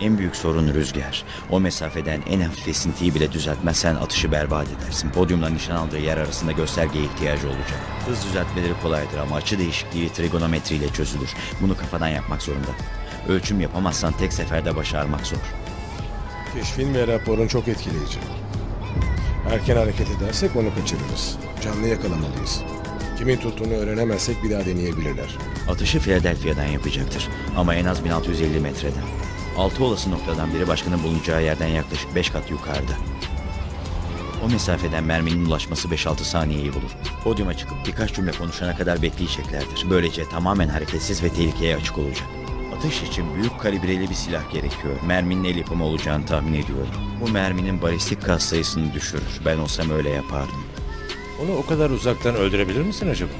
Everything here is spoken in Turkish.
En büyük sorun rüzgar. O mesafeden en hafif esintiyi bile düzeltmezsen atışı berbat edersin. Podyumla nişan aldığı yer arasında göstergeye ihtiyacı olacak. Hız düzeltmeleri kolaydır ama açı değişikliği trigonometriyle çözülür. Bunu kafadan yapmak zorunda. Ölçüm yapamazsan tek seferde başarmak zor. Keşfin ve raporun çok etkileyici. Erken hareket edersek onu kaçırırız. Canlı yakalamalıyız. Kimin tuttuğunu öğrenemezsek bir daha deneyebilirler. Atışı Philadelphia'dan yapacaktır ama en az 1650 metreden. Altı olası noktadan biri başkanın bulunacağı yerden yaklaşık 5 kat yukarıda. O mesafeden merminin ulaşması 5-6 saniyeyi bulur. Podyuma çıkıp birkaç cümle konuşana kadar bekleyeceklerdir. Böylece tamamen hareketsiz ve tehlikeye açık olacak. Atış için büyük kalibreli bir silah gerekiyor. Merminin el yapımı olacağını tahmin ediyorum. Bu merminin balistik kas sayısını düşürür. Ben olsam öyle yapardım. Onu o kadar uzaktan öldürebilir misin acaba?